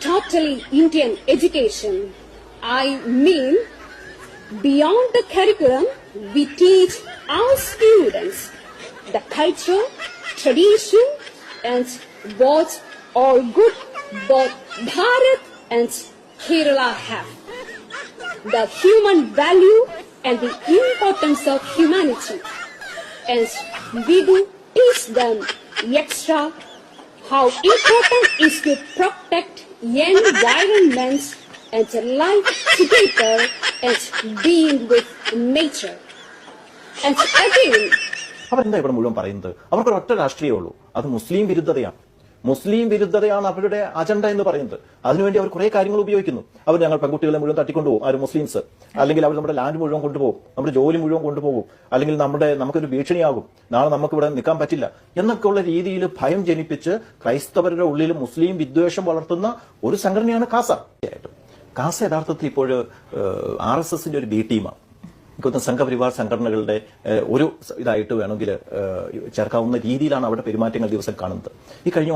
totally Indian education. I mean, beyond the curriculum, we teach our students the culture, tradition, and what all good both Bharat and Kerala have. The human value and the importance of humanity. And we do teach them extra how important is to protect environment and life together and being with nature. And again, അവരെന്താ ഇവിടെ മുഴുവൻ പറയുന്നത് അവർക്കൊരൊറ്റ രാഷ്ട്രീയമേ ഉള്ളൂ അത് മുസ്ലിം വിരുദ്ധതയാണ് മുസ്ലിം വിരുദ്ധതയാണ് അവരുടെ agenda എന്ന് പറയുന്നത്. അതിനുവേണ്ടി അവർ കുറെ കാര്യങ്ങൾ ഉപയോഗിക്കുന്നു. അവർ ഞങ്ങൾ പെൺകുട്ടികളെ മുഴുവൻ തട്ടിക്കൊണ്ടുപോകും. ആരും മുസ്ലിംസ്. അല്ലെങ്കിൽ അവർ നമ്മുടെ ലാൻഡ് മുഴുവൻ കൊണ്ടുപോകും. നമ്മുടെ ജോലി മുഴുവൻ കൊണ്ടുപോകും. അല്ലെങ്കിൽ നമ്മുടെ നമുക്കൊരു ഭീഷണിയാകും. നാളെ നമുക്ക് ഇവിടെ നിൽക്കാൻ പറ്റില്ല. എന്നൊക്കെ ഉള്ള രീതിയിൽ ഭയം ജനിപ്പിച്ച് ക്രൈസ്തവരുടെ ഉള്ളിൽ മുസ്ലിം വിദ്വേഷം വളർത്തുന്ന ഒരു സംഘടനയാണ് കാസ. കാസ യഥാർത്ഥത്തിൽ ഇപ്പോൾ ആർ എസ് എസിന്റെ ഒരു ബി ടീമാണ് എനിക്കൊന്ന് സംഘപരിവാർ സംഘടനകളുടെ ഒരു ഇതായിട്ട് വേണമെങ്കിൽ ചേർക്കാവുന്ന രീതിയിലാണ് അവിടെ പെരുമാറ്റങ്ങൾ ദിവസം കാണുന്നത്. ഈ കഴിഞ്ഞ